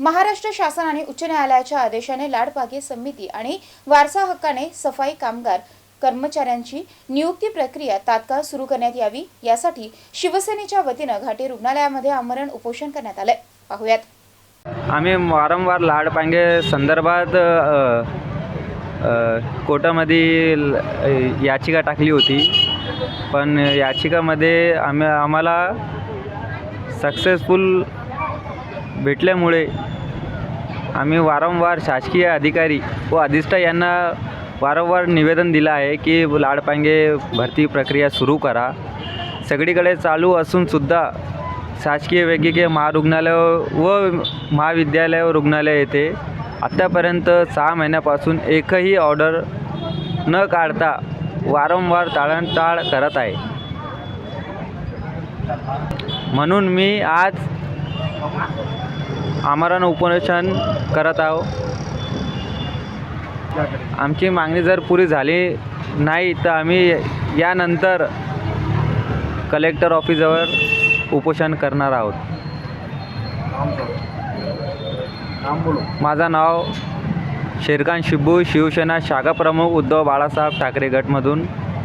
महाराष्ट्र शासन आणि उच्च न्यायालयाच्या आदेशाने लाडपागे समिती आणि वारसा हक्काने सफाई कामगार कर्मचाऱ्यांची नियुक्ती प्रक्रिया तात्काळ सुरू करण्यात यावी यासाठी शिवसेनेच्या वतीनं घाटी रुग्णालयामध्ये आमरण उपोषण करण्यात आलंय. पाहूयात. आम्ही वारंवार लाडपांगे संदर्भात कोर्टामध्ये याचिका टाकली होती. पण याचिकामध्ये आम्ही आम्हाला सक्सेसफुल भेटल्यामुळे आम्ही वारंवार शासकीय अधिकारी व अधिष्ठा यांना वारंवार निवेदन दिलं आहे की लाडपांगे भरती प्रक्रिया सुरू करा. सगळीकडे चालू असूनसुद्धा शासकीय वैद्यकीय महारुग्णालय व महाविद्यालय व रुग्णालय येथे आत्तापर्यंत सहा महिन्यापासून एकही ऑर्डर न काढता वारंवार टाळणटाळ करत आहे. म्हणून मी आज आमरण उपोषण करत आहो. आमची मागणी जर पुरी झाली नाही तर आम्ही यानंतर कलेक्टर ऑफिसजवळ उपोषण करणार आहोत. माझं नाव शेरखान शिब्बू शिवसेना शाखा प्रमुख उद्धव बाळासाहेब ठाकरे गटमधून